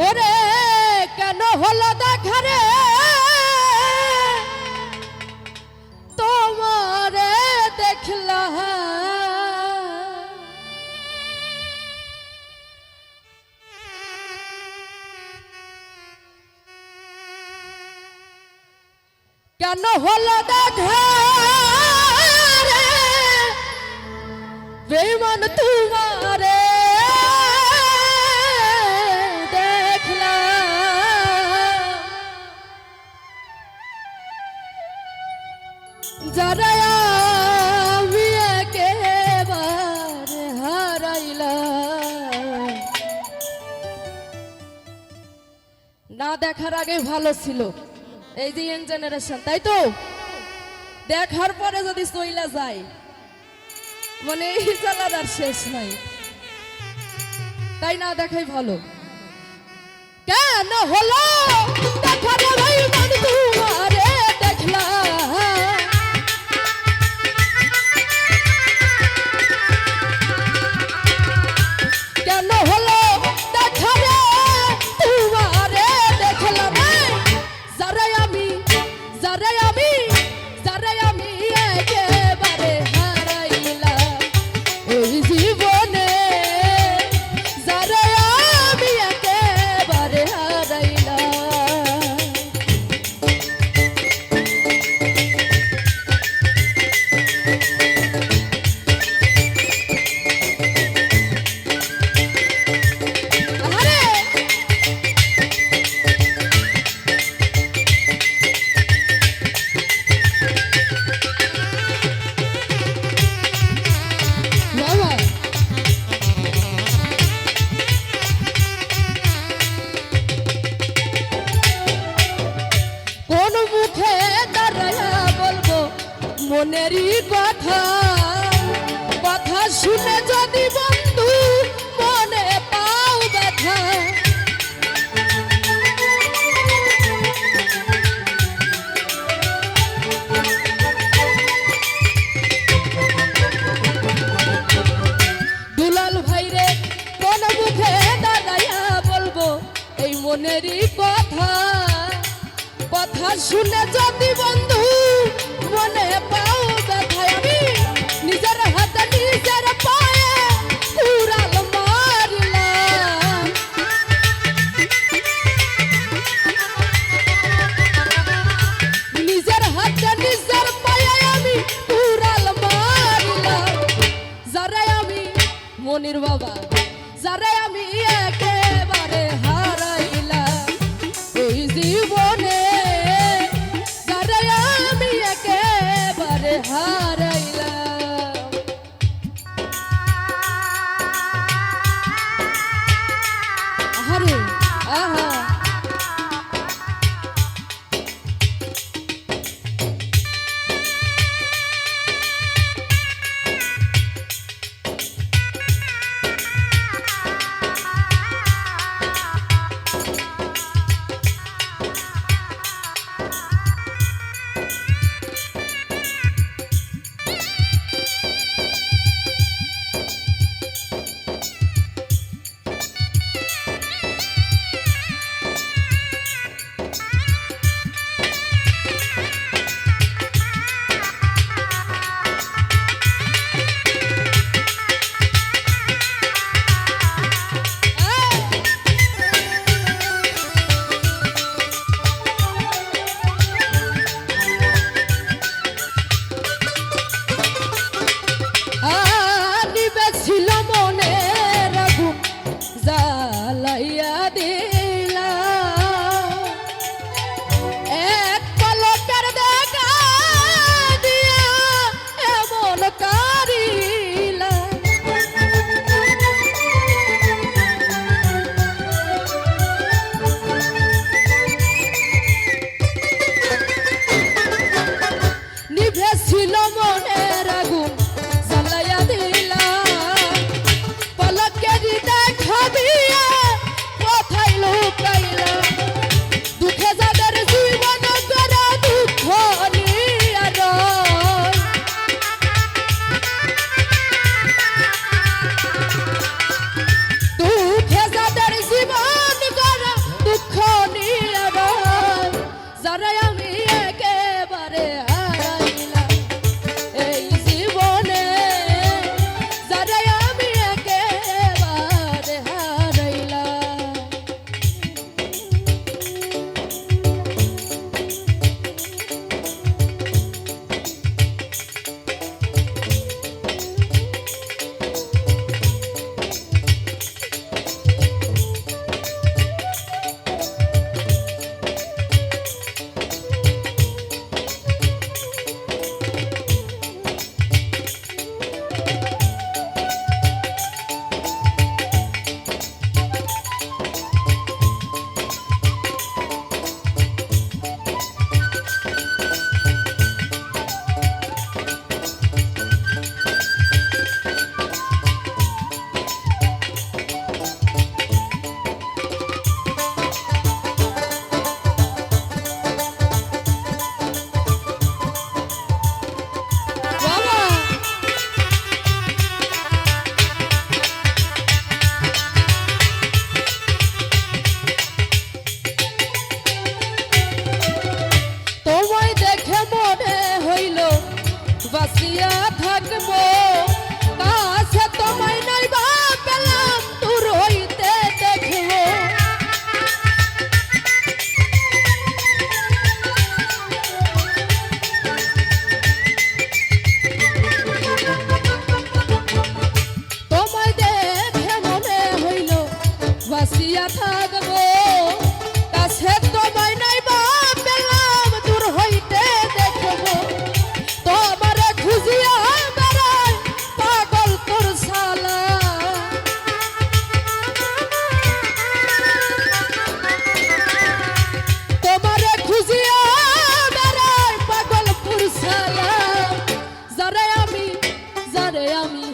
ওরে কেন হলো দেখা রে? তোমারে দেখলা কেন হলো দেখা রে? বেমান তোমারে না দেখার আগে ভালো ছিল। এই যে ইয়াং জেনারেশন তাই তো? দেখার পরে যদি সইলা যায় মানে এই জ্বালার আর শেষ নাই। তাই না দেখাই ভালো। কেন হলো? মনেরই কথা কথা শুনে যদি বন্ধু মনে পাও ব্যথা। দুলাল ভাইরে কোন মুখে দাঁড়াইয়া বলব এই মনেরই কথা? কথা শুনে যদি বন্ধু মনের আগুন। বাসিয়া থাকব। যারে আমি